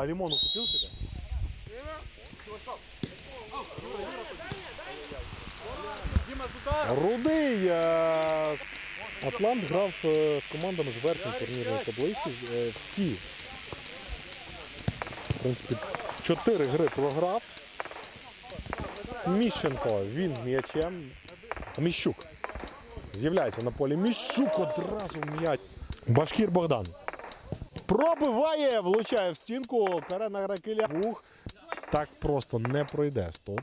А лимону купил себе? Рудий. е, Атлант грав е, з командами з верхньої турнірної таблиці. Е, Всі. В принципі, чотири гри програв. Міщенко, він з м'ячем. Міщук. З'являється на полі. Міщук одразу м'яч. Башкір Богдан. Пробиває, влучає в стінку. Карена Гракиля. Так просто не пройде. Стоп.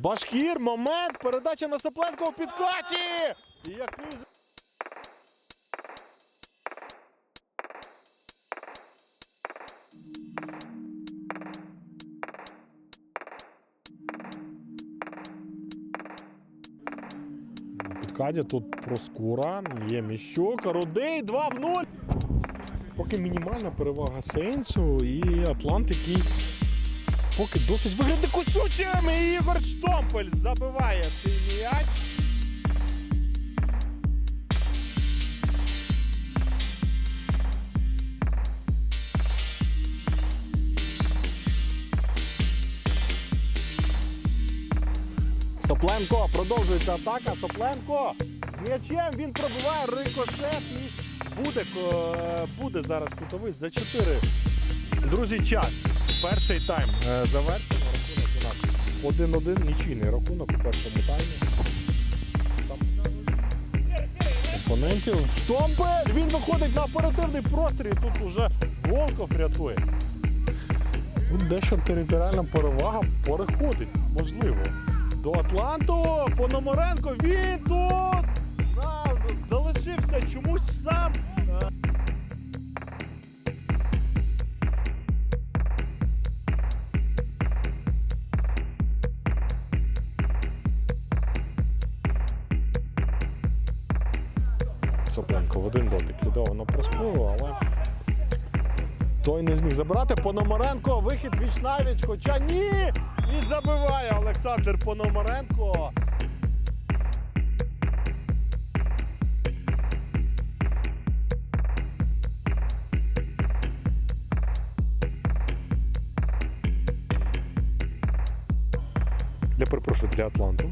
Башкір, момент, передача на Сапленко в підкаті. І який На тут Проскура, є Міщук, Рудий, 2 в 0. Поки мінімальна перевага Сейнсу і Атлант, який поки досить виглядає кусючим. І Ігор Штомпель забиває цей м'яч. Сопленко продовжується атака. Сопленко м'ячем він пробиває рикошет буде, буде зараз кутовий за 4. Друзі, час. Перший тайм е, завершено. Рахунок у нас 1-1. Нічийний рахунок у першому таймі. Опонентів. Штомпель! Він виходить на оперативний простріл. і Тут уже Волков рятує. Тут дещо територіальна перевага переходить, можливо. До Атланту Пономаренко. Він тут залишився чомусь сам. Сопленко в один дотик віддав на проспору, але той не зміг забирати. Пономаренко, вихід віч навіч, хоча ні! І забиває Олександр Пономаренко. Я перепрошую для Атланту.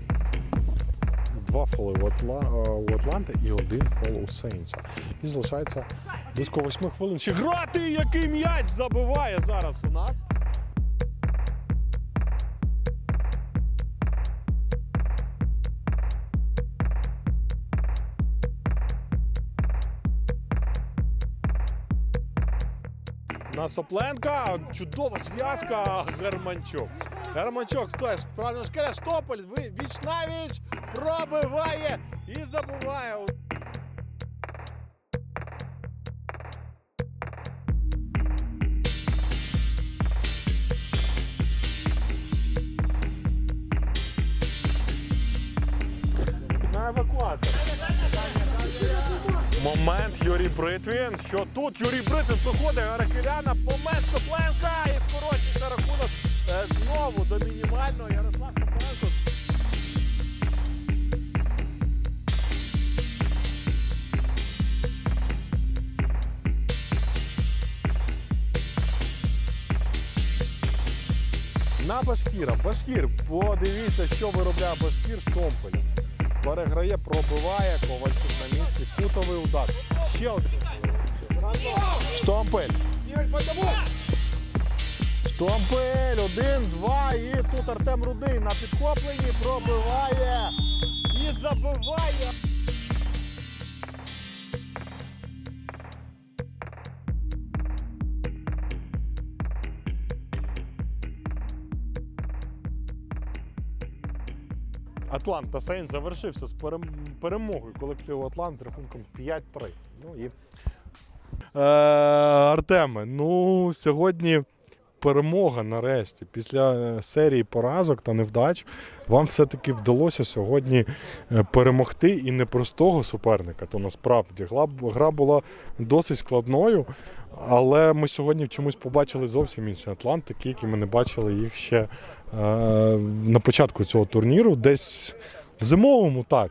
Два фоли у, Атла... е, Атланти і один фол у Сейнса. І залишається близько восьми хвилин. Ще грати, який м'яч забиває зараз у нас. На Сопленка чудова зв'язка Германчук. Германчук, стоїш, правильно шкеля, Штопель, ви- Вічнавіч пробиває і забуває. На. Момент Юрій Бритвін. Що тут Юрій Бритвін проходить Аракеляна. Момент Сопленка і скорочується рахунок знову до мінімального. Ярослав Сопленко. На Башкіра. Башкір, подивіться, що виробляє Башкір Штомпель. Переграє, пробиває, Ковальчук на місці. Кутовий удар. Ще один. Штомпель. Штомпель. Один, два. І тут Артем Рудий на підхопленні пробиває. І забиває. Атланта Сейнс завершився з перемогою колективу Атлант з рахунком 5-3. Ну і... Е, Артеме, ну сьогодні перемога нарешті. Після е, серії поразок та невдач вам все-таки вдалося сьогодні е, перемогти і непростого суперника. То насправді гра, була досить складною, але ми сьогодні чомусь побачили зовсім інший Атлант, такий, який ми не бачили їх ще е, на початку цього турніру. Десь в зимовому так.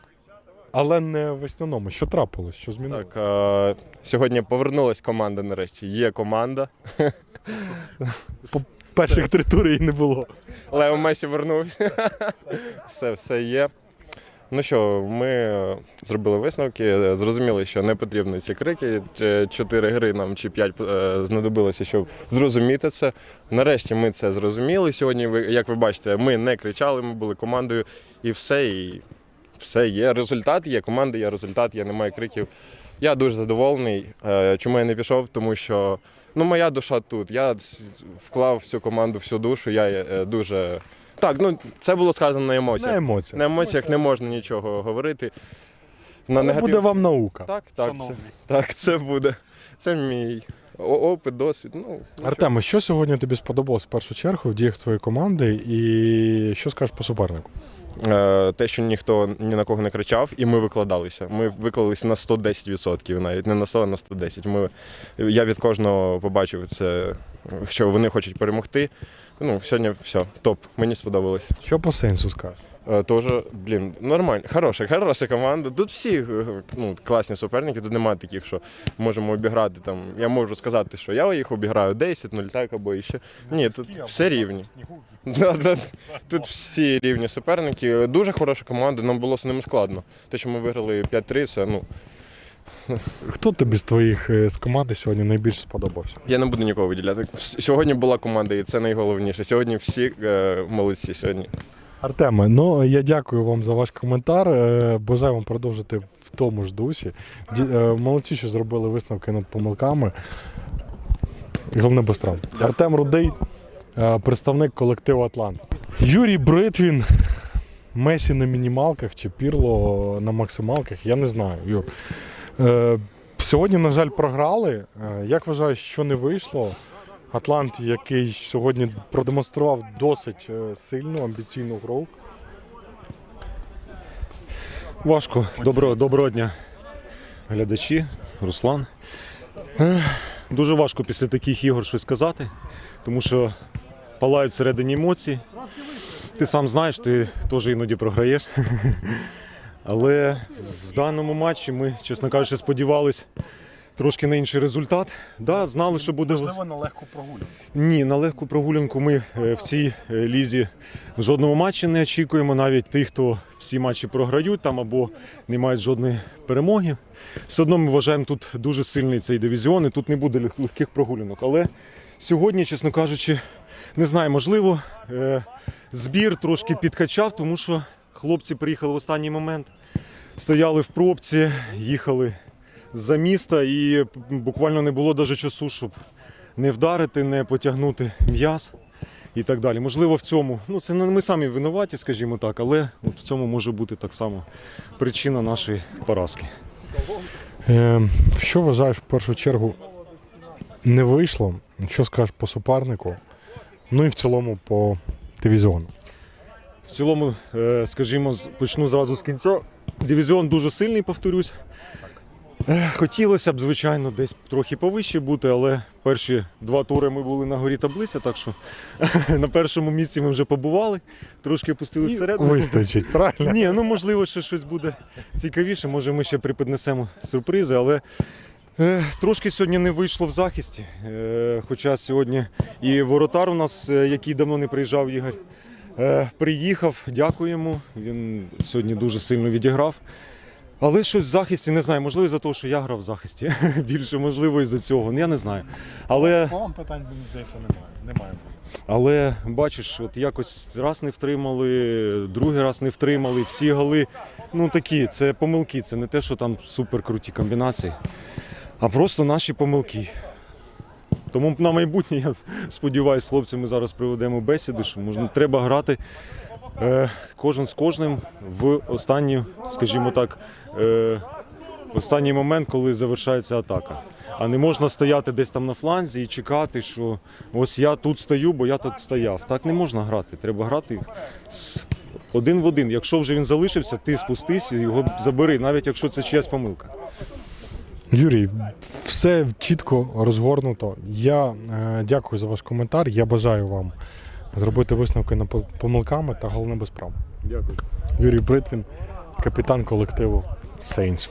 Але не в весняному. Що трапилось? Що змінилося? Так, е, сьогодні повернулась команда нарешті. Є команда. Перших три тури і не було. Лео Месі вернувся. все, все є. Ну що, ми е, зробили висновки, зрозуміли, що не потрібно ці крики. Чотири гри нам чи п'ять е, знадобилося, щоб зрозуміти це. Нарешті ми це зрозуміли. Сьогодні, як ви бачите, ми не кричали, ми були командою і все. І все є. Результат є, команда є, результат є, немає криків. Я дуже задоволений. Е, Чому я не пішов? Тому що ну, моя душа тут. Я вклав в цю команду всю душу. Я е, дуже. Так, ну це було сказано на емоціях. На емоціях. На емоціях не можна нічого говорити. На Але буде вам наука. Так, так, це, так, це буде. Це мій опит, досвід. Ну, Артема, що сьогодні тобі сподобалось в першу чергу в діях твоєї команди, і що скажеш по супернику? Е, те, що ніхто ні на кого не кричав, і ми викладалися. Ми викладалися на 110%, навіть не на 100, а на 110. Ми, я від кожного побачив це, що вони хочуть перемогти. Ну, сьогодні все, топ. Мені сподобалось. Що по сенсу скажеш? Е, Тоже, блін, нормально, хороша, хороша команда. Тут всі е, ну, класні суперники, тут немає таких, що можемо обіграти. Там. Я можу сказати, що я їх обіграю 10-0, так або іще. Ні, тут все рівні. Да, да. Тут всі рівні суперники. Дуже хороша команда, нам було з ними складно. Те, що ми виграли 5-3, це ну. Хто тобі з твоїх е, з команди сьогодні найбільше сподобався? Я не буду нікого виділяти. Сьогодні була команда, і це найголовніше. Сьогодні всі е, молодці сьогодні. Артеме, ну я дякую вам за ваш коментар. Е, Бажаю вам продовжити в тому ж дусі. Молодці, що зробили висновки над помилками. Головне без травм. Артем Рудий, представник колективу Атлант. Юрій Бритвін. Месі на мінімалках чи Пірло на максималках, я не знаю. Юр. Е, сьогодні, на жаль, програли. Е, як вважаєш, що не вийшло? Атлант, який сьогодні продемонстрував досить е, сильну амбіційну гру. Важко. Доброго, доброго дня, глядачі, Руслан. Дуже важко після таких ігор щось сказати, тому що палають всередині емоції. Ти сам знаєш, ти теж іноді програєш. Але в даному матчі ми, чесно кажучи, сподівалися трошки на інший результат. Да, знали, що буде. на легку прогулянку. Ні, на легку прогулянку ми е, в цій е, лізі в жодному матчі не очікуємо. Навіть тих, хто всі матчі програють там або не мають жодної перемоги. Все одно ми вважаємо тут дуже сильний цей дивізіон, і тут не буде легких прогулянок. Але сьогодні, чесно кажучи, не знаю, можливо, е, збір трошки підкачав, тому що хлопці приїхали в останній момент, стояли в пробці, їхали за міста, і буквально не було навіть часу, щоб не вдарити, не потягнути м'яз і так далі. Можливо, в цьому, ну це не ми самі винуваті, скажімо так, але от в цьому може бути так само причина нашої поразки. Е, що вважаєш в першу чергу не вийшло? Що скажеш по супернику? Ну і в цілому по дивізіону. В цілому, е, скажімо, почну зразу з кінця. Дивізіон дуже сильний, повторюсь. Е, Хотілося б, звичайно, десь трохи повище бути, але перші два тури ми були на горі таблиця, так що на першому місці ми вже побували, трошки опустилися всередину. Вистачить, правильно? Ні, ну можливо, ще щось буде цікавіше. Може, ми ще припіднесемо сюрпризи, але е, трошки сьогодні не вийшло в захисті. Е, хоча сьогодні і воротар у нас, е, який давно не приїжджав, Ігор, приїхав. Дякуємо. Він сьогодні дуже сильно відіграв. Але щось в захисті не знаю, можливо, за того, що я грав в захисті. Більше можливо, із-за цього. Ну, Я не знаю. Але вам питань, мені здається, немає. Немає. але бачиш, от якось раз не втримали, другий раз не втримали, всі голи. Ну такі, це помилки, це не те, що там супер круті комбінації, а просто наші помилки. Тому на майбутнє, я сподіваюся, з хлопцями зараз проведемо бесіди, що можна, треба грати е, кожен з кожним в останню, скажімо так, е, останній момент, коли завершається атака. А не можна стояти десь там на фланзі і чекати, що ось я тут стою, бо я тут стояв. Так не можна грати. Треба грати з один в один. Якщо вже він залишився, ти спустись і його забери, навіть якщо це чиясь помилка. Юрій, все чітко розгорнуто. Я е, дякую за ваш коментар. Я бажаю вам зробити висновки на помилками та головне без прав. Дякую. Юрій Бритвін, капітан колективу Сейнс.